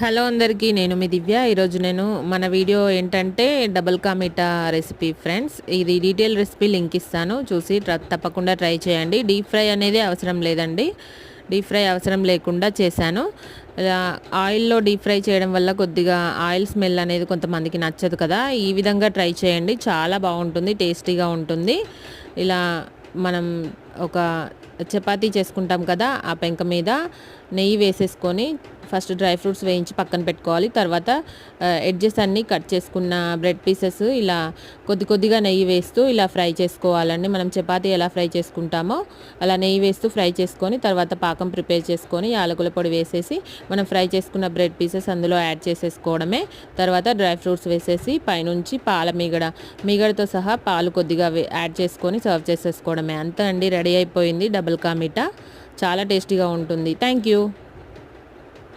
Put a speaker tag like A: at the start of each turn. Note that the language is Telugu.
A: హలో అందరికీ నేను మీ దివ్య. ఈరోజు నేను మన వీడియో ఏంటంటే double ka meetha recipe friends. ఇది డీటెయిల్ రెసిపీ లింక్ ఇస్తాను. చూసి తప్పకుండా ట్రై చేయండి. డీప్ ఫ్రై అనేది అవసరం లేదండి. డీప్ ఫ్రై అవసరం లేకుండా చేశాను. ఇలా ఆయిల్లో డీప్ ఫ్రై చేయడం వల్ల కొద్దిగా ఆయిల్ స్మెల్ అనేది కొంతమందికి నచ్చదు కదా. ఈ విధంగా ట్రై చేయండి. చాలా బాగుంటుంది టేస్టీగా ఉంటుంది. ఇలా మనం ఒక చపాతీ చేసుకుంటాం కదా ఆ పెంక మీద నెయ్యి వేసేసుకొని ఫస్ట్ డ్రై ఫ్రూట్స్ వేయించి పక్కన పెట్టుకోవాలి. తర్వాత ఎడ్జెస్ అన్నీ కట్ చేసుకున్న బ్రెడ్ పీసెస్ ఇలా కొద్ది కొద్దిగా నెయ్యి వేస్తూ ఇలా ఫ్రై చేసుకోవాలండి. మనం చపాతీ ఎలా ఫ్రై చేసుకుంటామో అలా నెయ్యి వేస్తూ ఫ్రై చేసుకొని తర్వాత పాకం ప్రిపేర్ చేసుకొని యాలకుల పొడి వేసేసి మనం ఫ్రై చేసుకున్న బ్రెడ్ పీసెస్ అందులో యాడ్ చేసేసుకోవడమే. తర్వాత డ్రై ఫ్రూట్స్ వేసేసి పైనుంచి పాల మీగడ మీగడతో సహా పాలు కొద్దిగా యాడ్ చేసుకొని సర్వ్ చేసేసుకోవడమే. అంతే అండి రెడీ అయిపోయింది డబుల్ కా మీఠా. చాలా టేస్టీగా ఉంటుంది. Thank you.